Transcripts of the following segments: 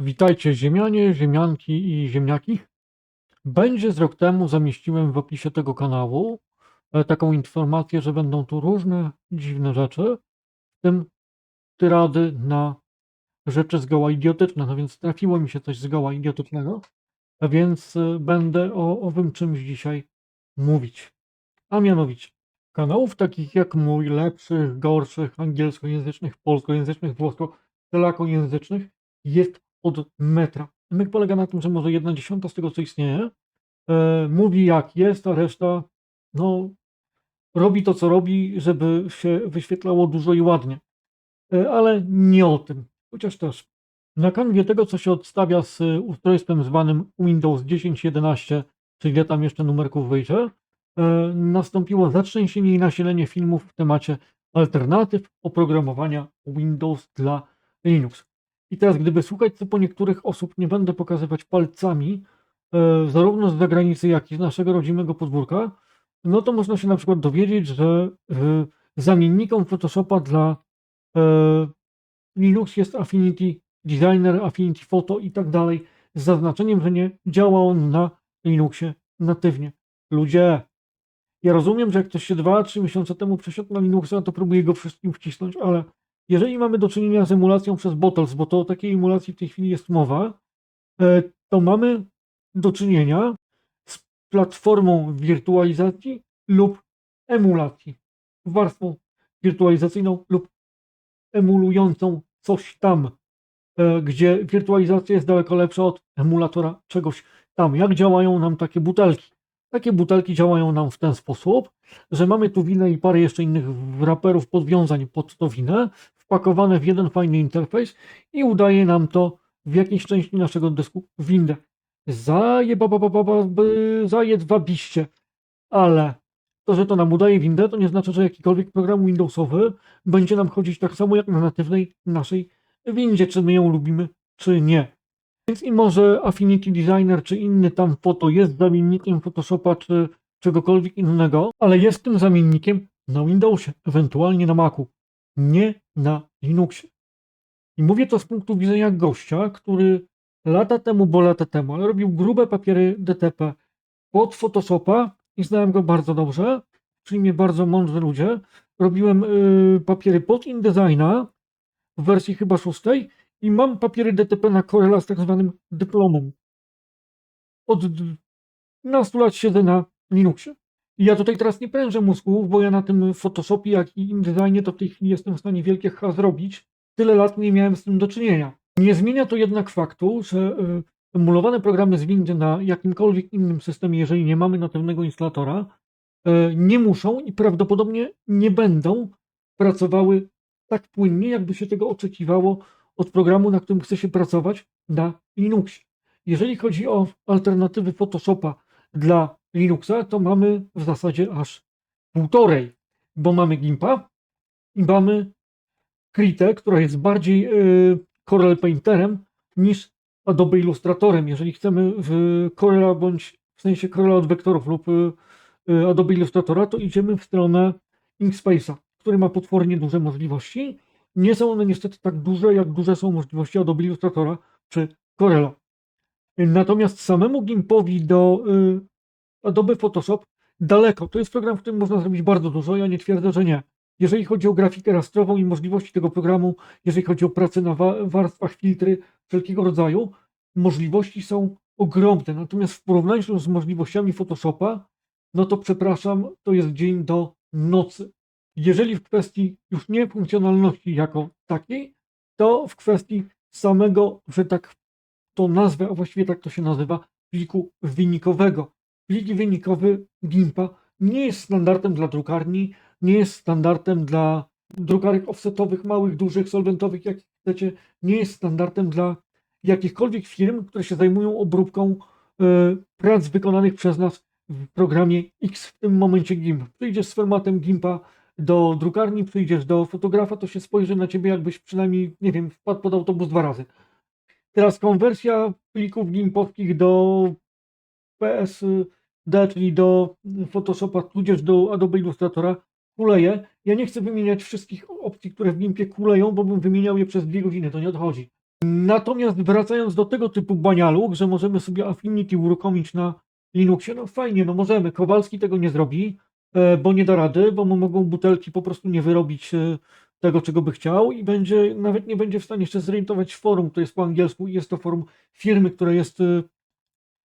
Witajcie ziemianie, ziemianki i ziemniaki. Będzie z rok temu zamieściłem w opisie tego kanału e, taką informację, że będą tu różne dziwne rzeczy, w tym tyrady na rzeczy zgoła idiotyczne. No więc trafiło mi się coś zgoła idiotycznego, więc e, będę o owym czymś dzisiaj mówić. A mianowicie kanałów takich jak mój, lepszych, gorszych, angielskojęzycznych, polskojęzycznych, włosko-telakojęzycznych jest od metra. Myk polega na tym, że może jedna dziesiąta z tego, co istnieje, e, mówi jak jest, a reszta no, robi to, co robi, żeby się wyświetlało dużo i ładnie. E, ale nie o tym. Chociaż też na kanwie tego, co się odstawia z ustrojstwem zwanym Windows 10.11, czyli ile tam jeszcze numerków wyjdzie, nastąpiło zatrzęsienie i nasilenie filmów w temacie alternatyw oprogramowania Windows dla Linux. I teraz, gdyby słuchać, co po niektórych osób nie będę pokazywać palcami, e, zarówno z zagranicy, jak i z naszego rodzimego podwórka, no to można się na przykład dowiedzieć, że e, zamiennikom Photoshopa dla e, Linux jest Affinity Designer, Affinity Photo i tak dalej, z zaznaczeniem, że nie działa on na Linuxie natywnie. Ludzie, ja rozumiem, że jak ktoś się 2-3 miesiące temu przesiadł na Linuxa, to próbuje go wszystkim wcisnąć, ale jeżeli mamy do czynienia z emulacją przez Bottles, bo to o takiej emulacji w tej chwili jest mowa, e, to mamy do czynienia z platformą wirtualizacji lub emulacji. Warstwą wirtualizacyjną lub emulującą coś tam, e, gdzie wirtualizacja jest daleko lepsza od emulatora czegoś tam. Jak działają nam takie butelki? Takie butelki działają nam w ten sposób, że mamy tu winę i parę jeszcze innych wraperów podwiązań pod tą winę, wpakowane w jeden fajny interfejs i udaje nam to w jakiejś części naszego dysku windę. Zajedwabiście. Ale to, że to nam udaje windę, to nie znaczy, że jakikolwiek program Windowsowy będzie nam chodzić tak samo jak na natywnej naszej windzie, czy my ją lubimy, czy nie. Więc i może Affinity Designer, czy inny tam foto jest zamiennikiem Photoshopa, czy czegokolwiek innego, ale jest tym zamiennikiem na Windowsie, ewentualnie na Macu, nie na Linuxie. I mówię to z punktu widzenia gościa, który lata temu, bo lata temu, ale robił grube papiery DTP pod Photoshopa i znałem go bardzo dobrze, czyli mnie bardzo mądrzy ludzie. Robiłem y, papiery pod InDesigna w wersji chyba szóstej i mam papiery DTP na Corella z tak zwanym dyplomem. Od 12 lat siedzę na Linuxie. I ja tutaj teraz nie prężę mózgów, bo ja na tym Photoshopie, jak i InDesignie to w tej chwili jestem w stanie wielkie H zrobić. Tyle lat nie miałem z tym do czynienia. Nie zmienia to jednak faktu, że y, emulowane programy z windy na jakimkolwiek innym systemie, jeżeli nie mamy natywnego instalatora, y, nie muszą i prawdopodobnie nie będą pracowały tak płynnie, jakby się tego oczekiwało od programu, na którym chce się pracować na Linuxie. Jeżeli chodzi o alternatywy Photoshopa dla Linuxa, to mamy w zasadzie aż półtorej, bo mamy Gimpa i mamy Kritę, która jest bardziej yy, Corel Painterem niż Adobe Illustratorem. Jeżeli chcemy w Corela bądź w sensie Corela od wektorów lub yy, Adobe Illustratora, to idziemy w stronę Inkspace'a, który ma potwornie duże możliwości. Nie są one niestety tak duże, jak duże są możliwości Adobe Illustratora czy Corela. Natomiast samemu Gimpowi do Adobe Photoshop daleko. To jest program, w którym można zrobić bardzo dużo. Ja nie twierdzę, że nie. Jeżeli chodzi o grafikę rastrową i możliwości tego programu, jeżeli chodzi o pracę na wa warstwach, filtry wszelkiego rodzaju, możliwości są ogromne. Natomiast w porównaniu z możliwościami Photoshopa, no to przepraszam, to jest dzień do nocy. Jeżeli w kwestii już nie funkcjonalności jako takiej, to w kwestii samego, że tak to nazwę, a właściwie tak to się nazywa, pliku wynikowego. Plik wynikowy GIMPa nie jest standardem dla drukarni, nie jest standardem dla drukarek offsetowych, małych, dużych, solwentowych, jak chcecie, nie jest standardem dla jakichkolwiek firm, które się zajmują obróbką y, prac wykonanych przez nas w programie X, w tym momencie GIMP. Przyjdziesz z formatem GIMPa do drukarni, przyjdziesz do fotografa, to się spojrzy na ciebie, jakbyś przynajmniej, nie wiem, wpadł pod autobus dwa razy. Teraz konwersja plików gimpowskich do PSD, czyli do Photoshopa, tudzież do Adobe Illustratora, kuleje. Ja nie chcę wymieniać wszystkich opcji, które w Gimpie kuleją, bo bym wymieniał je przez dwie godziny, to nie odchodzi. Natomiast wracając do tego typu banialuk, że możemy sobie Affinity uruchomić na Linuxie, no fajnie, no możemy. Kowalski tego nie zrobi, e, bo nie da rady, bo mu mogą butelki po prostu nie wyrobić e, tego, czego by chciał i będzie, nawet nie będzie w stanie jeszcze zorientować forum, to jest po angielsku i jest to forum firmy, która jest e,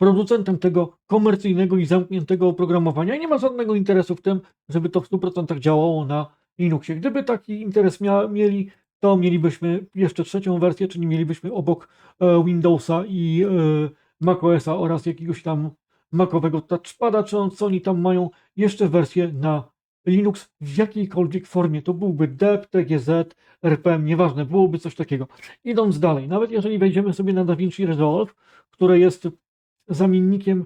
producentem tego komercyjnego i zamkniętego oprogramowania i nie ma żadnego interesu w tym, żeby to w 100% działało na Linuxie. Gdyby taki interes mia mieli, to mielibyśmy jeszcze trzecią wersję, czyli mielibyśmy obok e, Windowsa i e, macOSa oraz jakiegoś tam macowego touchpada, czy on, co oni tam mają, jeszcze wersję na Linux w jakiejkolwiek formie. To byłby DEP, TGZ, RPM, nieważne, byłoby coś takiego. Idąc dalej, nawet jeżeli wejdziemy sobie na DaVinci Resolve, które jest zamiennikiem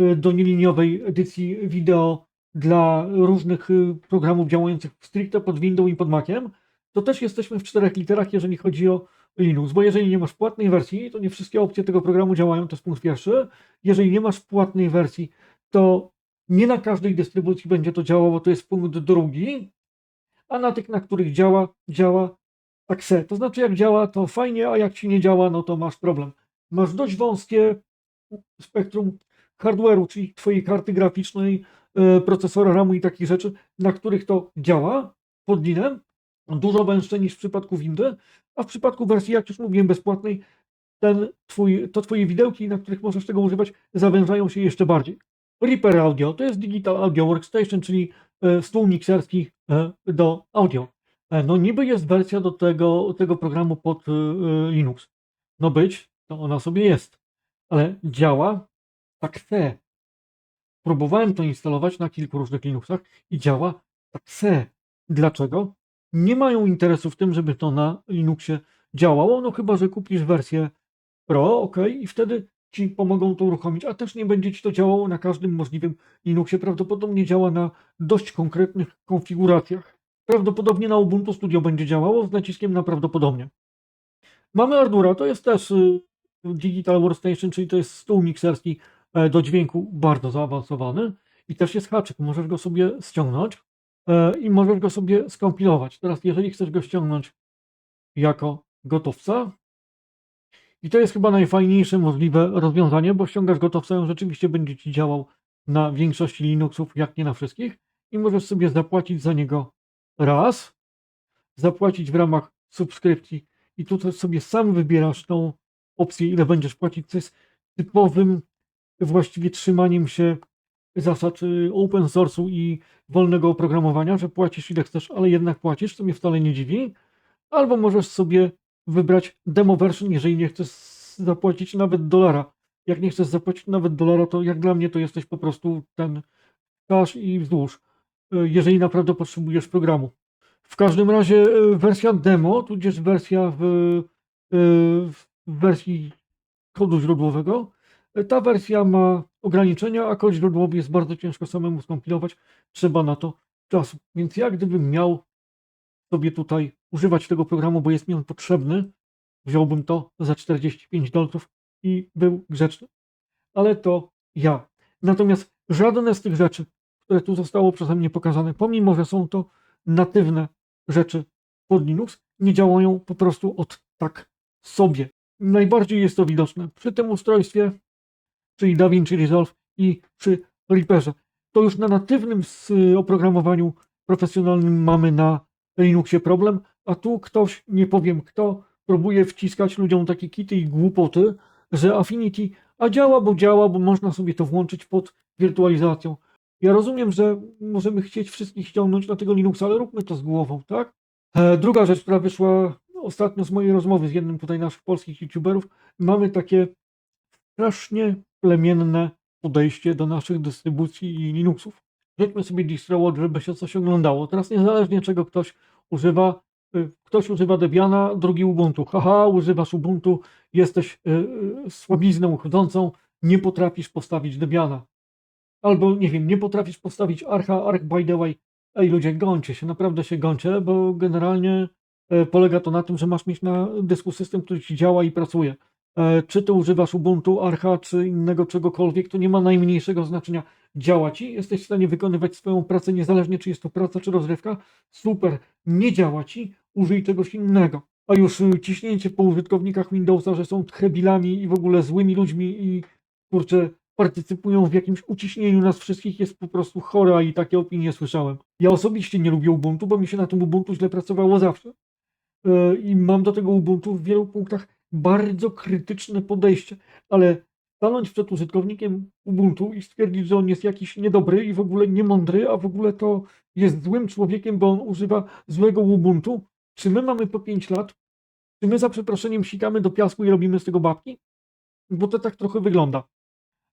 y, do nieliniowej edycji wideo dla różnych y, programów działających stricte pod Windows i pod Maciem, to też jesteśmy w czterech literach, jeżeli chodzi o Linux, bo jeżeli nie masz płatnej wersji, to nie wszystkie opcje tego programu działają, to jest punkt pierwszy. Jeżeli nie masz płatnej wersji, to nie na każdej dystrybucji będzie to działało, to jest punkt drugi, a na tych, na których działa, działa tak se. To znaczy, jak działa, to fajnie, a jak ci nie działa, no to masz problem. Masz dość wąskie spektrum hardware'u, czyli twojej karty graficznej, e, procesora RAMu i takich rzeczy, na których to działa pod linem, dużo węższe niż w przypadku Windy, a w przypadku wersji, jak już mówiłem, bezpłatnej, ten twój, to twoje widełki, na których możesz tego używać, zawężają się jeszcze bardziej. Reaper Audio to jest Digital Audio Workstation, czyli e, stół mikserski e, do audio. No niby jest wersja do tego, tego programu pod Linux. No być, to ona sobie jest, ale działa tak se. Próbowałem to instalować na kilku różnych Linuxach i działa tak se. Dlaczego? Nie mają interesu w tym, żeby to na Linuxie działało, no chyba, że kupisz wersję Pro, ok, i wtedy ci pomogą to uruchomić, a też nie będzie ci to działało na każdym możliwym Linuxie. Prawdopodobnie działa na dość konkretnych konfiguracjach. Prawdopodobnie na Ubuntu Studio będzie działało z naciskiem na prawdopodobnie. Mamy Ardura, to jest też y, Digital Workstation, czyli to jest stół mikserski e, do dźwięku bardzo zaawansowany. I też jest haczyk, możesz go sobie ściągnąć e, i możesz go sobie skompilować. Teraz jeżeli chcesz go ściągnąć jako gotowca, i to jest chyba najfajniejsze możliwe rozwiązanie, bo ściągasz gotowca, on rzeczywiście będzie ci działał na większości Linuxów, jak nie na wszystkich, i możesz sobie zapłacić za niego raz, zapłacić w ramach subskrypcji. I tutaj sobie sam wybierasz tą opcję, ile będziesz płacić, co jest typowym właściwie trzymaniem się zasad y, open source'u i wolnego oprogramowania, że płacisz ile chcesz, ale jednak płacisz, co mnie wcale nie dziwi. Albo możesz sobie wybrać demo version, jeżeli nie chcesz zapłacić nawet dolara. Jak nie chcesz zapłacić nawet dolara, to jak dla mnie to jesteś po prostu ten cash i wzdłuż, y, jeżeli naprawdę potrzebujesz programu. W każdym razie y, wersja demo, tudzież wersja w, y, w wersji kodu źródłowego, ta wersja ma ograniczenia, a kod źródłowy jest bardzo ciężko samemu skompilować. Trzeba na to czasu. Więc ja gdybym miał sobie tutaj używać tego programu, bo jest mi on potrzebny, wziąłbym to za 45 dolców i był grzeczny. Ale to ja. Natomiast żadne z tych rzeczy, które tu zostało przeze mnie pokazane, pomimo że są to natywne rzeczy pod Linux, nie działają po prostu od tak sobie. Najbardziej jest to widoczne przy tym ustrojstwie, czyli DaVinci Resolve i przy Reaperze. To już na natywnym oprogramowaniu profesjonalnym mamy na Linuxie problem, a tu ktoś, nie powiem kto, próbuje wciskać ludziom takie kity i głupoty, że Affinity, a działa, bo działa, bo można sobie to włączyć pod wirtualizacją. Ja rozumiem, że możemy chcieć wszystkich ściągnąć na tego Linuxa, ale róbmy to z głową, tak? E, druga rzecz, która wyszła ostatnio z mojej rozmowy z jednym tutaj naszych polskich youtuberów, mamy takie strasznie plemienne podejście do naszych dystrybucji i Linuxów. Rzućmy sobie DistroWatch, żeby się coś oglądało. Teraz niezależnie czego ktoś używa, y, ktoś używa Debiana, drugi Ubuntu. Haha, używasz Ubuntu, jesteś y, y, słabizną chodzącą, nie potrafisz postawić Debiana. Albo, nie wiem, nie potrafisz postawić Archa, Arch by the way. Ej ludzie, gońcie się, naprawdę się gońcie, bo generalnie polega to na tym, że masz mieć na dysku system, który ci działa i pracuje. E, Czy ty używasz Ubuntu, Archa, czy innego czegokolwiek, to nie ma najmniejszego znaczenia. Działa ci, jesteś w stanie wykonywać swoją pracę, niezależnie czy jest to praca, czy rozrywka. Super, nie działa ci, użyj czegoś innego. a już y, ciśnięcie po użytkownikach Windowsa, że są tchebilami i w ogóle złymi ludźmi i kurczę, partycypują w jakimś uciśnieniu nas wszystkich jest po prostu chora i takie opinie słyszałem. Ja osobiście nie lubię Ubuntu, bo mi się na tym Ubuntu źle pracowało zawsze. E, I mam do tego Ubuntu w wielu punktach bardzo krytyczne podejście, ale stanąć przed użytkownikiem Ubuntu i stwierdzić, że on jest jakiś niedobry i w ogóle niemądry, a w ogóle to jest złym człowiekiem, bo on używa złego Ubuntu, czy my mamy po 5 lat, czy my za przeproszeniem sikamy do piasku i robimy z tego babki? Bo to tak trochę wygląda.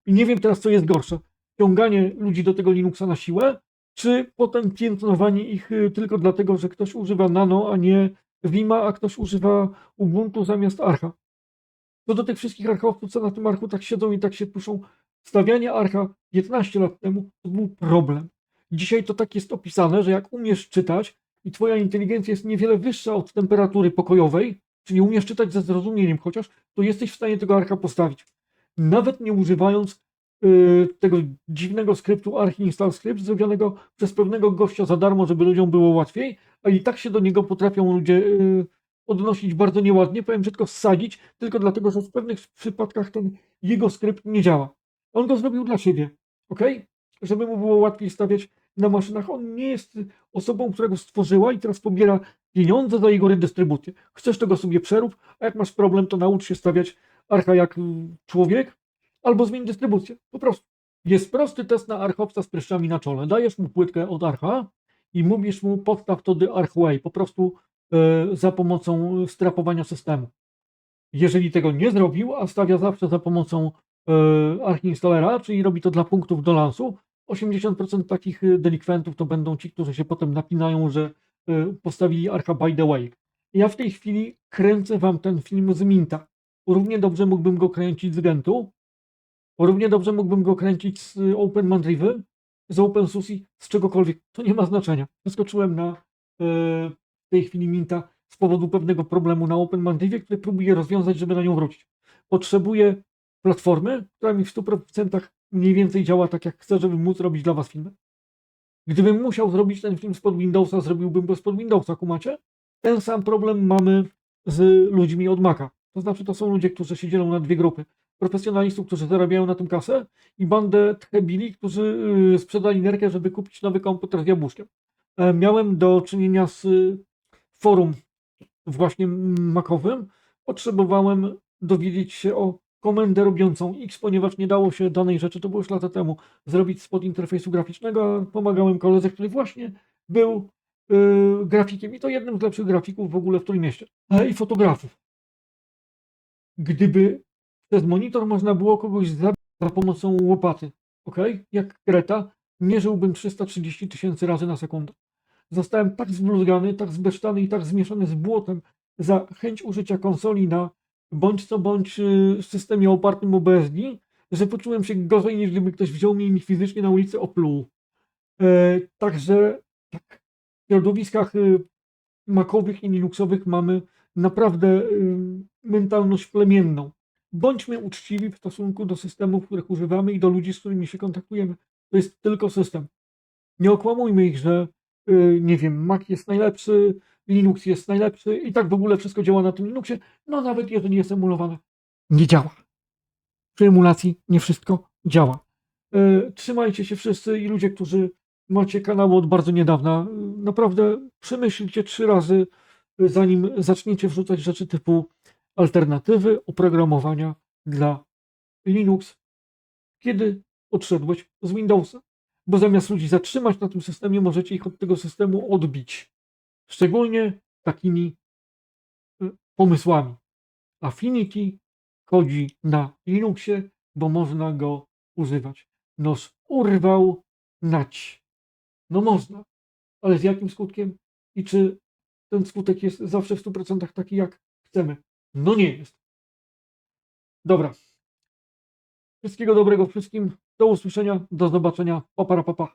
I nie wiem teraz, co jest gorsze. Ciąganie ludzi do tego Linuxa na siłę, czy potem piętnowanie ich y, tylko dlatego, że ktoś używa Nano, a nie Vima, a ktoś używa Ubuntu zamiast Archa. Co do tych wszystkich archowców, co na tym archu tak siedzą i tak się puszą, stawianie archa 15 lat temu to był problem. Dzisiaj to tak jest opisane, że jak umiesz czytać i twoja inteligencja jest niewiele wyższa od temperatury pokojowej, czyli umiesz czytać ze zrozumieniem chociaż, to jesteś w stanie tego archa postawić. Nawet nie używając tego dziwnego skryptu archi-install script zrobionego przez pewnego gościa za darmo, żeby ludziom było łatwiej, a i tak się do niego potrafią ludzie y, odnosić bardzo nieładnie, powiem brzydko ssadzić, tylko dlatego, że w pewnych przypadkach ten jego skrypt nie działa. On go zrobił dla siebie, ok? Żeby mu było łatwiej stawiać na maszynach. On nie jest osobą, która go stworzyła i teraz pobiera pieniądze za jego redystrybucję. Chcesz tego sobie przerób, a jak masz problem, to naucz się stawiać archa jak y, człowiek, albo zmień dystrybucję. Po prostu. Jest prosty test na archowca z pryszczami na czole. Dajesz mu płytkę od archa i mówisz mu podstaw to the archway. Po prostu e, za pomocą strapowania systemu. Jeżeli tego nie zrobił, a stawia zawsze za pomocą archiinstallera, czyli robi to dla punktów do lansu, 80% takich e, delikwentów to będą ci, którzy się potem napinają, że postawili archa by the way. Ja w tej chwili kręcę wam ten film z Minta. Równie dobrze mógłbym go kręcić z Gentu, równie dobrze mógłbym go kręcić z y, OpenMandrivy, z OpenSUSE, z czegokolwiek. To nie ma znaczenia. Przeskoczyłem na e, w tej chwili Minta z powodu pewnego problemu na OpenMandrivie, który próbuję rozwiązać, żeby na nią wrócić. Potrzebuję platformy, która mi w 100% mniej więcej działa tak, jak chcę, żeby móc robić dla Was filmy. Gdybym musiał zrobić ten film spod Windowsa, zrobiłbym go spod Windowsa, kumacie? Ten sam problem mamy z ludźmi od Maca. To znaczy, to są ludzie, którzy się dzielą na dwie grupy. Profesjonalistów, którzy zarabiają na tym kasę i bandę tchebili, którzy yy, sprzedali nerkę, żeby kupić nowy komputer z jabłuszkiem. E, Miałem do czynienia z y, forum właśnie makowym. Potrzebowałem dowiedzieć się o komendę robiącą X, ponieważ nie dało się danej rzeczy, to było już lata temu, zrobić spod interfejsu graficznego. Pomagałem koledze, który właśnie był yy, grafikiem i to jednym z lepszych grafików w ogóle w Trójmieście. E, I fotografów. Gdyby przez monitor można było kogoś zabić za pomocą łopaty, ok? Jak Kreta, mierzyłbym 330 tysięcy razy na sekundę. Zostałem tak zbluzgany, tak zbesztany i tak zmieszany z błotem za chęć użycia konsoli na bądź co bądź y, systemie opartym o BSD, że poczułem się gorzej niż gdyby ktoś wziął mnie i mi fizycznie na ulicy opluł. E, także tak, w środowiskach y, makowych i linuxowych mamy naprawdę y, mentalność plemienną. Bądźmy uczciwi w stosunku do systemów, których używamy i do ludzi, z którymi się kontaktujemy. To jest tylko system. Nie okłamujmy ich, że y, nie wiem, Mac jest najlepszy, Linux jest najlepszy i tak w ogóle wszystko działa na tym Linuxie, no nawet jeżeli jest emulowane. Nie działa. Przy emulacji nie wszystko działa. Y, Trzymajcie się wszyscy i ludzie, którzy macie kanały od bardzo niedawna, y, naprawdę przemyślcie trzy razy, y, zanim zaczniecie wrzucać rzeczy typu alternatywy oprogramowania dla Linux, kiedy odszedłeś z Windowsa. Bo zamiast ludzi zatrzymać na tym systemie, możecie ich od tego systemu odbić. Szczególnie takimi y, pomysłami. Affinity chodzi na Linuxie, bo można go używać. Nos urwał nać. No można, ale z jakim skutkiem? I czy ten skutek jest zawsze w 100% taki, jak chcemy? No nie jest. Dobra. Wszystkiego dobrego wszystkim. Do usłyszenia. Do zobaczenia. Papara papa.